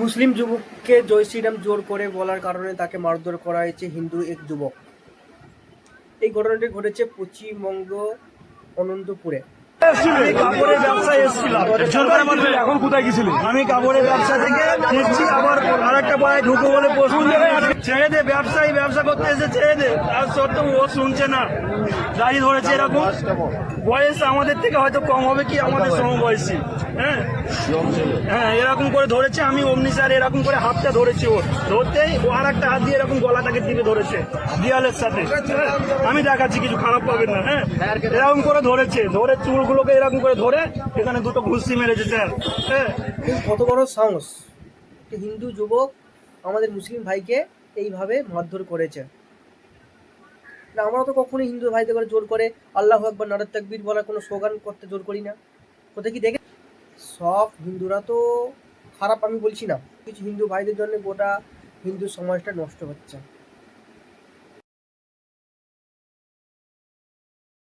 মুসলিম যুবককে জয় শ্রীরাম জোর করে বলার কারণে তাকে মারধর করা হয়েছে হিন্দু এক যুবক। এই ঘটনাটি ঘটেছে পশ্চিমবঙ্গ অনন্তপুরে। এখন কোথায় গেছিলি? আমি কাপড়ের ব্যবসা থেকে ফিরছি আবার আর একটা পায়ে ঢুকো বলে প্রশ্ন ছেড়ে দে ব্যবসায়ী ব্যবসা করতে এসে ছেড়ে দে। তার সত্ত্বেও ও শুনছে না। গাড়ি ধরেছে এরকম। বয়স আমাদের থেকে হয়তো কম হবে কি আমাদের সমবয়সী। হ্যাঁ? হ্যাঁ এরকম করে ধরেছে। আমি অমনি স্যার এরকম করে হাতটা ধরেছি ওর। ধরতেই ও আর একটা হাত দিয়ে এরকম গলাটাকে টিপে ধরেছে দেয়ালের সাথে। হ্যাঁ, আমি দেখাচ্ছি কিছু খারাপ পাবেন না। হ্যাঁ? এরকম করে ধরেছে। ধরে চুলগুলোকে এরকম করে ধরে এখানে দুটো ঘুষি মেরেছে, স্যার। হ্যাঁ। কত বড় সাহস? হিন্দু যুবক আমাদের মুসলিম ভাইকে এইভাবে মারধর করেছে। আমরা তো কখনোই হিন্দু ভাইদের করে জোর করে আল্লাহ একবার নারাজ তাকবীর বলার কোনো স্লোগান করতে জোর করি না। কোথায় কি দেখে সব হিন্দুরা তো খারাপ, আমি বলছি না। কিছু হিন্দু ভাইদের জন্য গোটা হিন্দু সমাজটা নষ্ট হচ্ছে।